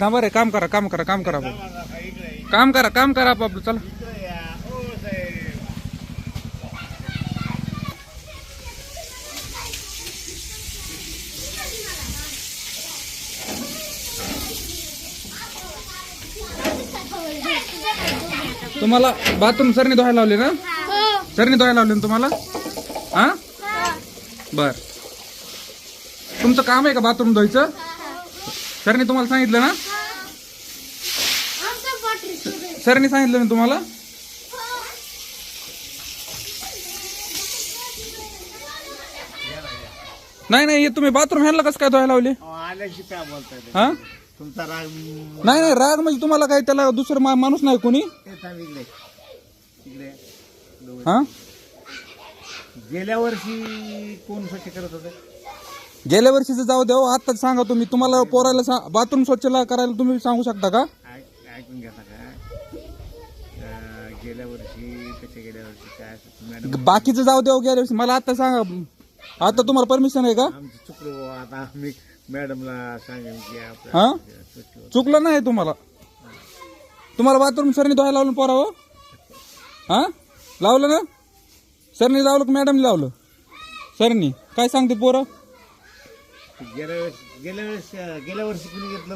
थांबा रे काम करा काम करा काम करा बाबा. काम करा काम करा आपलं चला. तुम्हाला बाथरूम सरनी धुवायला लावले ना? सरनी धुवायला लावले ना तुम्हाला? हा. बर. तुमचं काम आहे का बाथरूम धुवायचं? सरनी तुम्हाला सांगितलं ना? सरनी सांगितलं ना तुम्हाला? नाही नाही हे तुम्ही बाथरूम ह्याला कसं काय धुवायला लावले? आल्याशी काय बोलताय ते? हा? तुमचा राग नाही नाही राग म्हणजे तुम्हाला काय त्याला दुसरं मा- माणूस नाही कोणी? ते थांब इकडे. इकडे. हा? गेल्या वर्षी कोण स्वच्छ करत होते? गेल्या वर्षीचं जाऊ द्या हो, आत्ताच सांगा तुम्ही. तुम्हाला पोरायला बाथरूम स्वच्छ ला- करायला तुम्ही सांगू शकता का? ऐक- ऐकून घ्या अं, गेल्या वर्षी त्याच्या गेल्या वर्षी काय असं मॅडम बाकीचं जाऊ द्या हो गेल्या वर्षी. मला आता सांगा. आता तुम्हाला परमिशन आहे का? आमचं चुकलो बुवा. आता आम्ही मॅडमला सांगेन की हा? चुकलं नाही तुम्हाला? तुम्हाला बाथरूम सरनी धुवायला लावलं पोरावं हा? लावलं ना? सरनी लावलं का मॅडमनी लावलं? सरनी काय सांगते पोरं? गेल्या वेळेस गेल्या वेळेस गेल्या वर्षी कुणी घेतलं?